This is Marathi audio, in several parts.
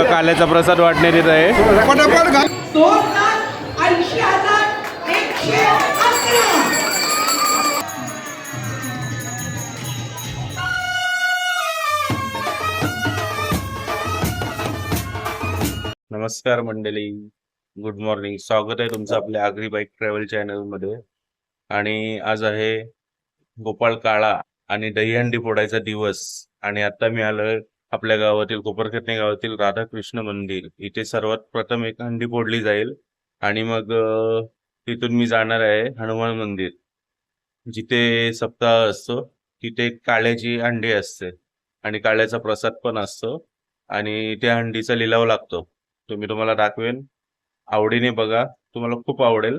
काल्याचा प्रसाद वाटण्यात येत आहे. पटापट घाल. दोन लाख ऐंशी हजार एकशे अकरा. नमस्कार मंडळी. गुड मॉर्निंग स्वागत आहे तुमचं आपल्या आगरी बाईक ट्रॅव्हल चॅनलमध्ये आणि आज आहे गोपाळ काळा आणि दहीहंडी फोडायचा दिवस. आणि आता मी आलोय आपल्या गावातील कोपरखतने गावातील राधाकृष्ण मंदिर. इथे सर्वात प्रथम एक हंडी फोडली जाईल आणि मग तिथून मी जाणार आहे हनुमान मंदिर. जिथे सप्ताह असतो तिथे काळ्याची हंडी असते आणि काळ्याचा प्रसाद पण असतो आणि त्या हंडीचा लिलाव लागतो. तो मी तुम्हाला दाखवेन. आवडीने बघा तुम्हाला खूप आवडेल.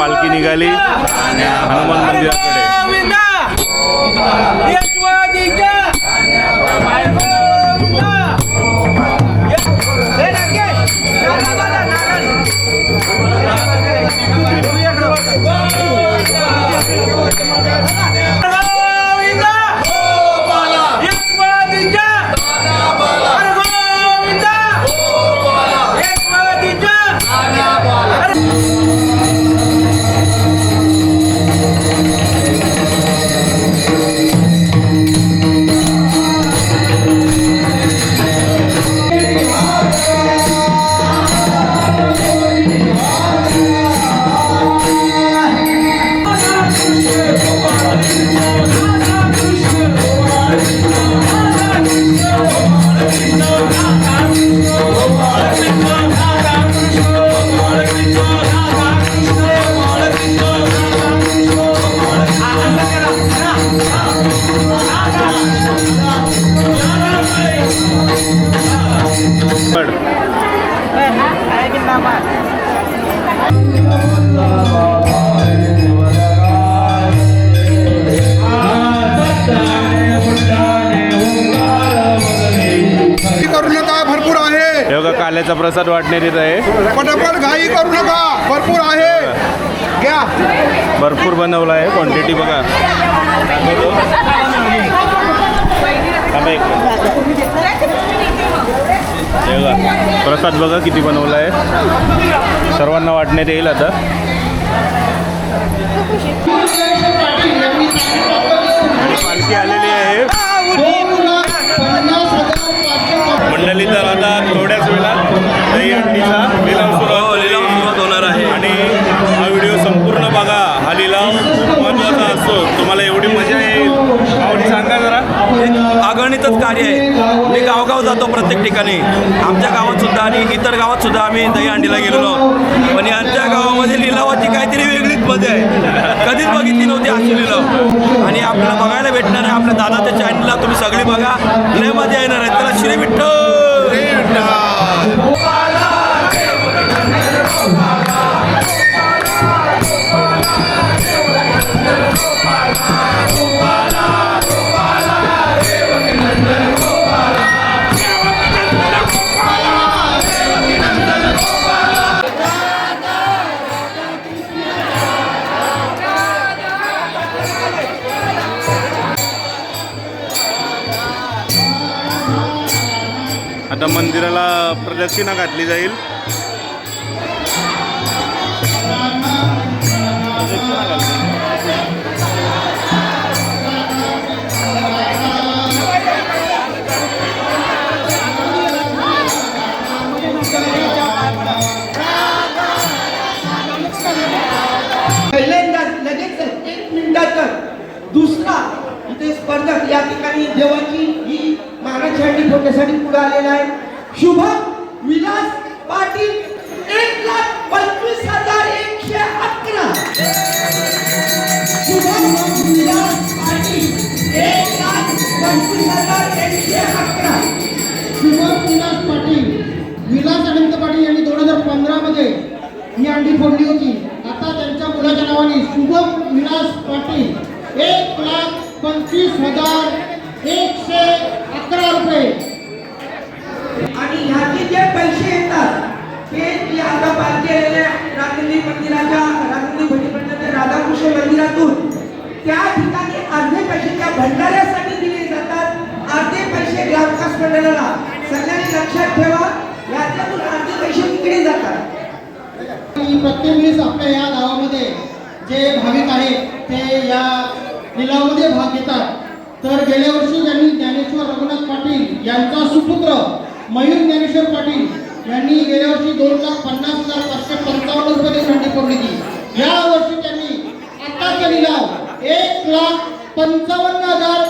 पालखी निघाली. हनुमान मंदिराकडे. काल्याचा प्रसाद वाटण्यात येत आहे. पटापट घाई करू नका. भरपूर आहे. घ्या. भरपूर बनवला आहे. क्वांटिटी बघा. थांबा एक मिनिट. हे बघा. प्रसाद बघा किती बनवला आहे. सर्वांना वाटण्यात येईल आता. आणि पालखी आलेली आहे. मंडळी तर आता थोड्याच वेळात दही अंडीचा लिलाव सुरू लिलाव सुरुवात होणार आहे. आणि हा व्हिडिओ संपूर्ण बघा. हा लिलाव खूप महत्त्वाचा असतो. तुम्हाला एवढी मजा येईल. आवडी सांगा जरा. अगणितच कार्य आहे. मी गावगाव जातो प्रत्येक ठिकाणी. आमच्या गावात सुद्धा आणि इतर गावात सुद्धा आम्ही दहीहंडीला गेलेलो आहोत. पण यांच्या गावामध्ये लिलावाची काहीतरी वेगळीच मजा आहे. कधीच बघितली नव्हती अशी लिलाव. आणि आपल्याला बघायला भेटणार आहे. आपल्या दादाच्या चॅनलला तुम्ही सगळी बघा. लय मजा येणार आहे. त्याला श्री विठ्ठल! आता दक्षिणा घातली जाईल. फोडली होती. आता त्यांच्या मुलाच्या नावाने शुभम विलास पाटील. एक लाख पंचवीस हजार एकशे अकरा रुपये. आणि ह्याचे जे पैसे येतात ते मी आता पार केलेल्या राजनंदी मंदिराच्या राजनंदी भटमंडळाच्या राधाकृष्ण मंदिरातून त्या ठिकाणी अर्धे पैसे त्या भंडाऱ्यासाठी दिले जातात. अर्धे पैसे ग्रामविकास मंडळाला. सगळ्यांनी लक्षात ठेवा याच्यातून अर्धे पैसे तिकडे जातात. की प्रत्येक वेळेस आपल्या या गावामध्ये जे भाविक आहेत ते या लिलावामध्ये भाग घेतात. तर गेल्या वर्षी त्यांनी ज्ञानेश्वर रघुनाथ पाटील यांचा सुपुत्र मयूर ज्ञानेश्वर पाटील यांनी गेल्या वर्षी दोन लाख पन्नास हजार पाचशे पंचावन्न रुपये संधी फोडली या वर्षी त्यांनी आताचा लिलाव एक लाख पंचावन्न हजार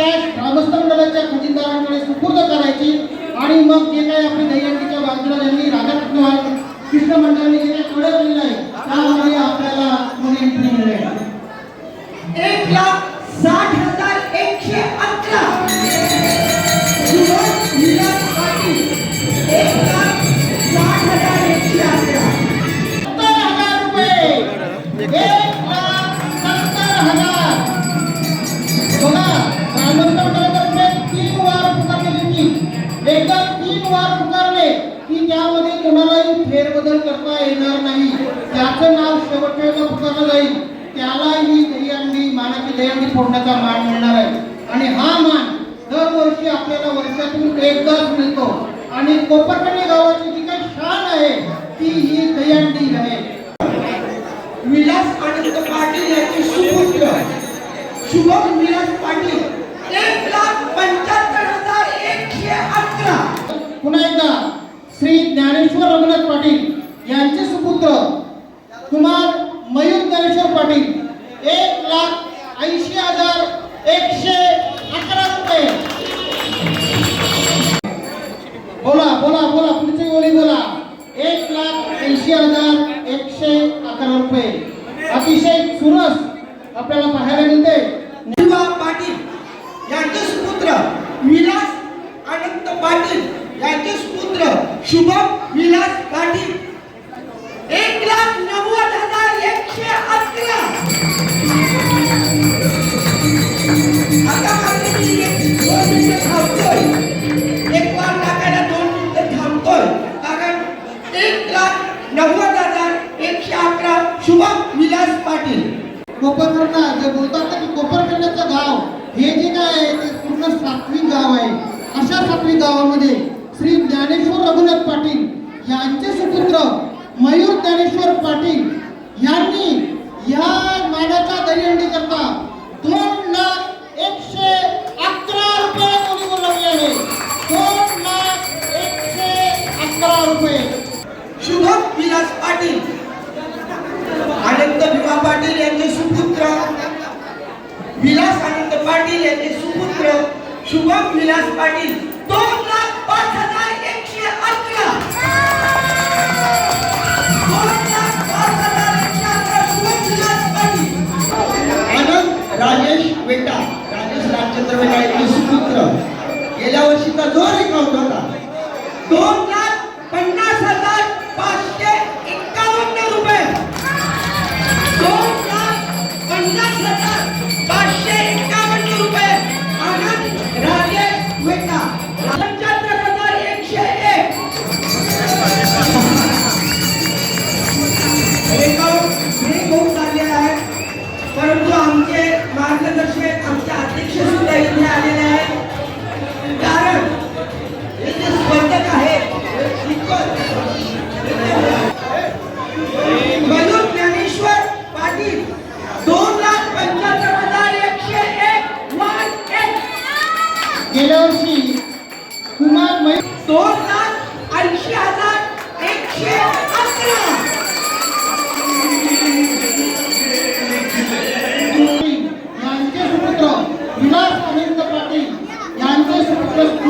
फक्त कॅश ग्रामस्थ मंडळाच्या खजिनदारांकडे सुपूर्द कोणालाही करता येणार नाही त्याचं नाव शेवटपर्यंत पुकारलं जाईल. त्यालाही दहीहंडी मानाची दहीहंडी फोडण्याचा मान मिळणार आहे. आणि हा मान दरवर्षी आपल्याला वर्षातून एकदाच मिळतो. आणि कोपरकणी गावाची जी काही शान आहे ती ही दयांडी आहे. विलास आनंद पाटील यांचे सुपुत्र. शुभम विलास पाटील. एक लाख पंच्याहत्तर कोपरकरणा जे बोलतात ना की कोपरकरण्याचं गाव हे जे काय आहे ते पूर्ण सात्विक गाव आहे. अशा सात्विक गावामध्ये श्री ज्ञानेश्वर रघुनाथ पाटील यांचे सुपुत्र मयूर ज्ञानेश्वर पाटील यांनी या मानाच्या दहीहंडी करता दोन लाख एकशे अकरा रुपये कोणी बोलवले आहे. दोन लाख एकशे अकरा रुपये. शुभम विलास पाटील आनंद विवा पाटील यांचे सुपुत्र विलास आनंद पाटील यांचे सुपुत्र शुभम विलास पाटील. दोन लाख पाच हजार एकशे अकरा. राजेश वेटा. राजेश रामचंद्र वेटा यांचे सुपुत्र. गेल्या वर्षीचा जो रेकॉर्ड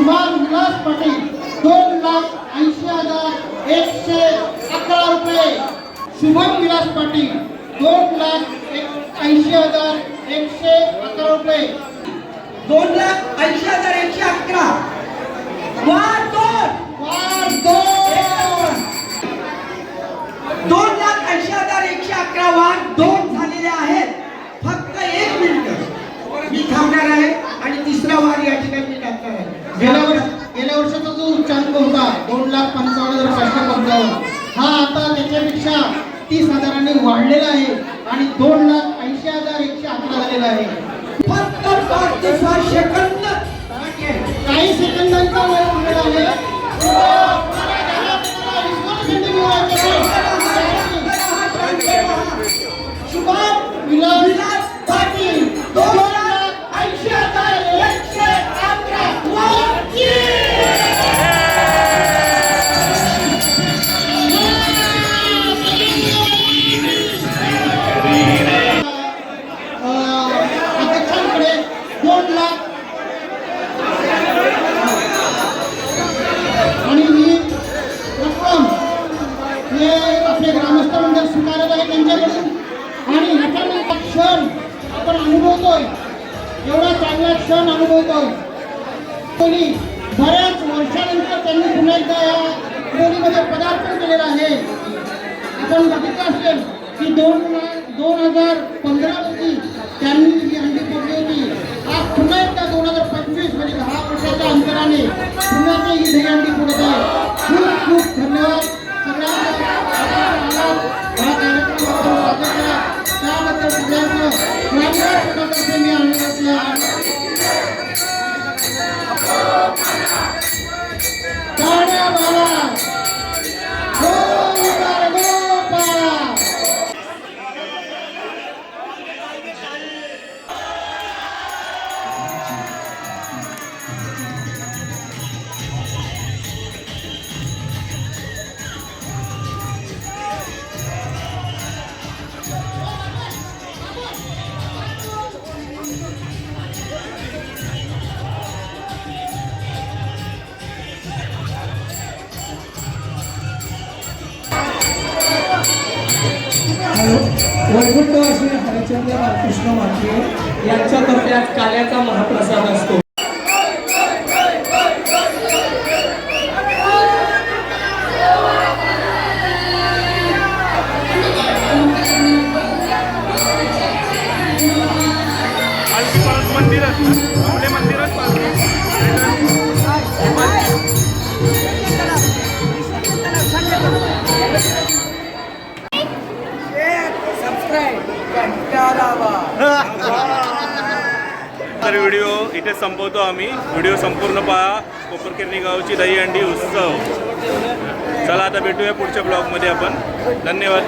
कुमार विलास पाटील दोन लाख ऐंशी हजार एकशे अकरा रुपये. शुभम विलास पाटील दोन लाख एक- ऐंशी हजार एकशे अकरा रुपये. दोन लाख ऐंशी हजार एकशे अकरा. वार दोन. वार दोन. दोन लाख ऐंशी हजार एकशे अकरा वार दोन झालेले आहेत फक्त एक मिनिट मी थांबणार आहे आणि तिसरा वार या ठिकाणी मी टाकणार आहे गेल्या वर्ष गेल्या वर्षाचा जो उच्चांक होता दोन लाख पंचावन्न हजार पाचशे पंचावन्न. हा आता त्याच्यापेक्षा तीस हजारांनी वाढलेला आहे आणि दोन लाख ऐंशी हजार एकशे अकरा झालेला आहे. फक्त पाच ते सहा सेकंद. काही सेकंदांचा वेळ उरलेला आहे. की दोन हजार पंधरा मध्ये त्यांनी ही हंडी फोडली होती आज पुन्हा एकदा दोन हजार पंचवीस म्हणजे दहा वर्षाच्या अंतराने पुन्हा ते ही दही फोडत आहे खूप खूप धन्यवाद. सगळ्यांना त्याबद्दल सगळ्यांचं मी आनंद वैकुंठ श्री हरिचंद्र रामकृष्ण माते यांच्यातर्फे आज काल्याचा महाप्रसाद असतो. व्हिडिओ इथे संपवतो आम्ही. व्हिडिओ संपूर्ण पहा. कोपरकिरणी गावची दहीहंडी उत्सव. चला आता भेटूया पुढच्या ब्लॉगमध्ये आपण. धन्यवाद.